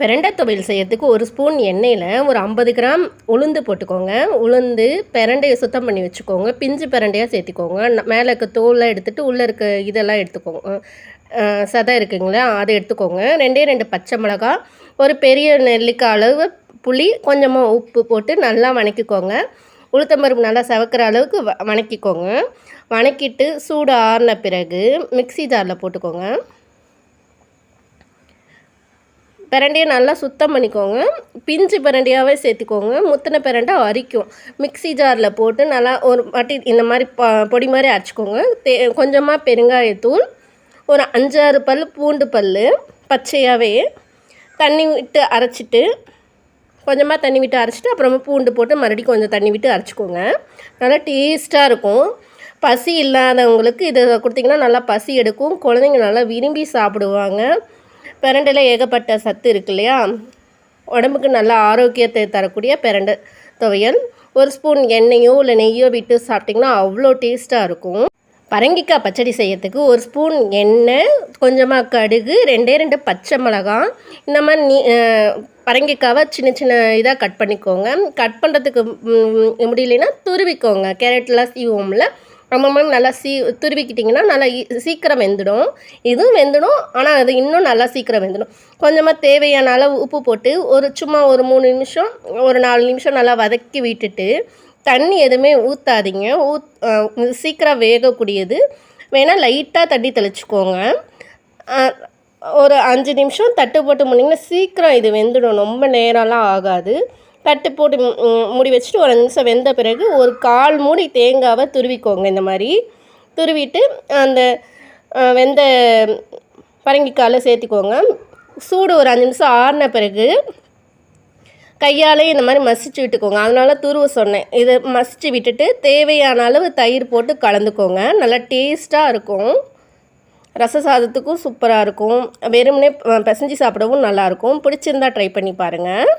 பிரண்டை துவையல் செய்யறதுக்கு ஒரு ஸ்பூன் எண்ணெயில் ஒரு ஐம்பது கிராம் உளுந்து போட்டுக்கோங்க. உளுந்து பிரண்டையை சுத்தம் பண்ணி வச்சுக்கோங்க. பிஞ்சு பிரண்டையாக சேர்த்திக்கோங்க. மேலே இருக்க தோலை எடுத்துகிட்டு உள்ளே இருக்க இதெல்லாம் எடுத்துக்கோங்க. சதை இருக்குங்களா? அதை எடுத்துக்கோங்க. ரெண்டே ரெண்டு பச்சை மிளகாய் ஒரு பெரிய நெல்லிக்காய் அளவு புளி கொஞ்சமாக உப்பு போட்டு நல்லா வணக்கிக்கோங்க. உளுத்தம்பருப்பு நல்லா செவக்கிற அளவுக்கு வ வணக்கிக்கோங்க. வணக்கிட்டு சூடு ஆறின பிறகு மிக்ஸி ஜாரில் போட்டுக்கோங்க. பிரண்டையை நல்லா சுத்தம் பண்ணிக்கோங்க. பிஞ்சு பிரண்டையாகவே சேர்த்துக்கோங்க. முத்தின பிரண்டை அரிக்கும். மிக்ஸி ஜாரில் போட்டு நல்லா ஒரு வாட்டி இந்த மாதிரி ப பொடி மாதிரி அரைச்சிக்கோங்க. தே கொஞ்சமாக பெருங்காயத்தூள் ஒரு அஞ்சாறு பல் பூண்டு பல் பச்சையாகவே தண்ணி விட்டு அரைச்சிட்டு கொஞ்சமாக தண்ணி விட்டு அரைச்சிட்டு அப்புறமா பூண்டு போட்டு மறுபடியும் கொஞ்சம் தண்ணி விட்டு அரைச்சிக்கோங்க. நல்லா டேஸ்ட்டாக இருக்கும். பசி இல்லாதவங்களுக்கு இதை கொடுத்திங்கன்னா நல்லா பசி எடுக்கும். குழந்தைங்க நல்லா விரும்பி சாப்பிடுவாங்க. பிரண்டையில் ஏகப்பட்ட சத்து இருக்கு இல்லையா? உடம்புக்கு நல்ல ஆரோக்கியத்தை தரக்கூடிய பிரண்டை துவையல். ஒரு ஸ்பூன் எண்ணெயோ இல்லை நெய்யோ விட்டு சாப்பிட்டிங்கன்னா அவ்வளோ டேஸ்ட்டாக இருக்கும். பரங்கிக்காய் பச்சடி செய்யறதுக்கு ஒரு ஸ்பூன் எண்ணெய் கொஞ்சமாக கடுகு ரெண்டே ரெண்டு பச்சை மிளகாய் இந்த மாதிரி நீ பரங்கிக்காவை சின்ன சின்ன இதாக கட் பண்ணிக்கோங்க. கட் பண்ணுறதுக்கு முடியலன்னா துருவிக்கோங்க. கேரட்லாம் சீவோம்ல அந்த மாதிரி நல்லா சீ துருவிக்கிட்டிங்கன்னா நல்லா சீக்கிரம் வெந்துடும். இதுவும் வெந்துடும் ஆனால் அது இன்னும் நல்லா சீக்கிரம் வெந்துடும். கொஞ்சமாக தேவையான அளவு உப்பு போட்டு ஒரு சும்மா ஒரு மூணு நிமிஷம் ஒரு நாலு நிமிஷம் நல்லா வதக்கி விட்டுட்டு தண்ணி எதுவுமே ஊற்றாதீங்க ஊத் சீக்கிரம் வேகக்கூடியது. வேணால் லைட்டாக தண்ணி தெளிச்சுக்கோங்க. ஒரு அஞ்சு நிமிஷம் தட்டு போட்டு முடிங்கன்னா சீக்கிரம் இது வெந்துடும். ரொம்ப நேரம்லாம் ஆகாது. தட்டு போட்டு மூடி வச்சுட்டு ஒரு அஞ்சு நிமிஷம் வெந்த பிறகு ஒரு கால் மூடி தேங்காவை துருவிக்கோங்க இந்த மாதிரி. துருவிட்டு அந்த வெந்த பரங்கிக்காயில் சேர்த்திக்கோங்க. சூடு ஒரு அஞ்சு நிமிஷம் ஆறின பிறகு கையாலே இந்த மாதிரி மசிச்சு விட்டுக்கோங்க. அதனால துருவ சொன்னேன். இதை மசிச்சு விட்டுட்டு தேவையான அளவு தயிர் போட்டு கலந்துக்கோங்க. நல்லா டேஸ்ட்டாக இருக்கும். ரச சாதத்துக்கும் சூப்பராக இருக்கும். வெறுமனே பிசைஞ்சு சாப்பிடவும் நல்லாயிருக்கும் பிடிச்சிருந்தா ட்ரை பண்ணி பாருங்கள்